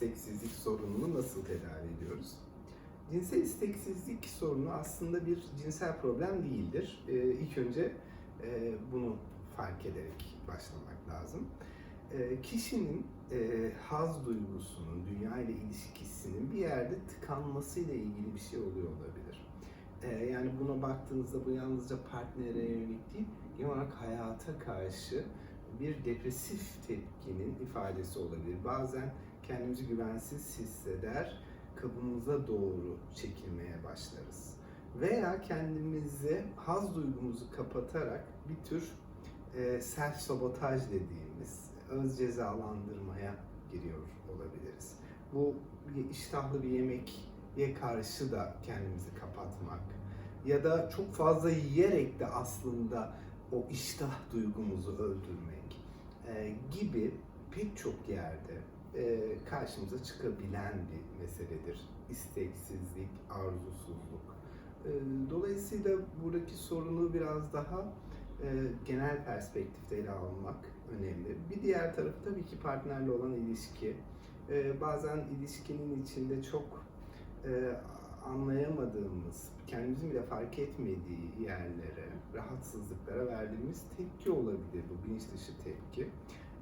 isteksizlik sorununu nasıl tedavi ediyoruz? Cinsel isteksizlik sorunu aslında bir cinsel problem değildir. Ee, ilk önce e, bunu fark ederek başlamak lazım. Ee, kişinin e, haz duygusunun, dünya ile ilişkisinin bir yerde tıkanmasıyla ilgili bir şey oluyor olabilir. Ee, yani buna baktığınızda bu yalnızca partnere yönelik değil, genel olarak hayata karşı bir depresif tepkinin ifadesi olabilir. Bazen kendimizi güvensiz hisseder, kabımıza doğru çekilmeye başlarız. Veya kendimizi haz duygumuzu kapatarak bir tür e, self sabotaj dediğimiz öz cezalandırmaya giriyor olabiliriz. Bu iştahlı bir yemeğe karşı da kendimizi kapatmak ya da çok fazla yiyerek de aslında o iştah duygumuzu öldürmek e, gibi pek çok yerde e, karşımıza çıkabilen bir meseledir. İsteksizlik, arzusuzluk. E, dolayısıyla buradaki sorunu biraz daha e, genel perspektifte ele almak önemli. Bir diğer tarafı tabii ki partnerle olan ilişki. E, bazen ilişkinin içinde çok e, anlayamadığımız, kendimizin bile fark etmediği yerlere, rahatsızlıklara verdiğimiz tepki olabilir bu bilinç dışı tepki.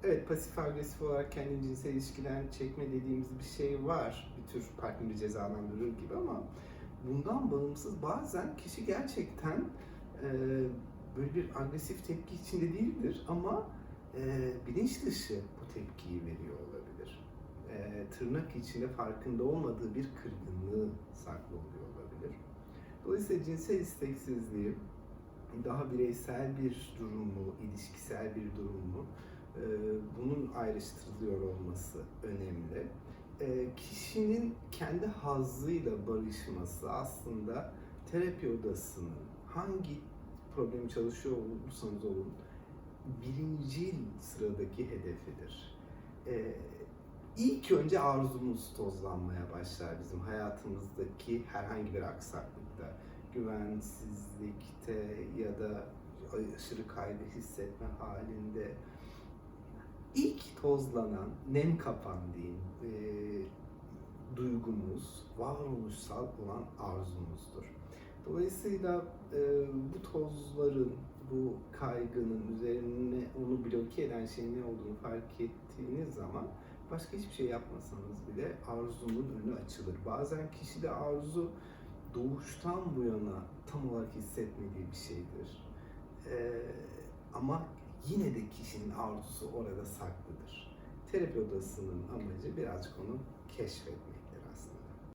Evet pasif agresif olarak kendini cinsel ilişkiden çekme dediğimiz bir şey var. Bir tür partneri cezalandırır gibi ama bundan bağımsız bazen kişi gerçekten e, böyle bir agresif tepki içinde değildir ama e, bilinç dışı bu tepkiyi veriyor olabilir. E, tırnak içinde farkında olmadığı bir kırgınlığı saklı oluyor olabilir. Dolayısıyla cinsel isteksizliği daha bireysel bir durumu, ilişkisel bir durumu, e, bunun ayrıştırılıyor olması önemli. E, kişinin kendi hazzıyla barışması aslında terapi odasının hangi problemi çalışıyor olursanız olun birincil sıradaki hedefidir. E, ilk önce arzumuz tozlanmaya başlar bizim hayatımızdaki herhangi bir aksaklıkta, güvensizlikte ya da aşırı kaygı hissetme halinde ilk tozlanan, nem kapan diyeyim, e, duygumuz varoluşsal olan arzumuzdur. Dolayısıyla e, bu tozların, bu kaygının üzerine onu bloke eden şeyin ne olduğunu fark ettiğiniz zaman başka hiçbir şey yapmasanız bile arzunun önü açılır. Bazen kişide arzu doğuştan bu yana tam olarak hissetmediği bir şeydir. E, ama yine de kişinin arzusu orada saklıdır. Terapi odasının amacı birazcık onu keşfetmek.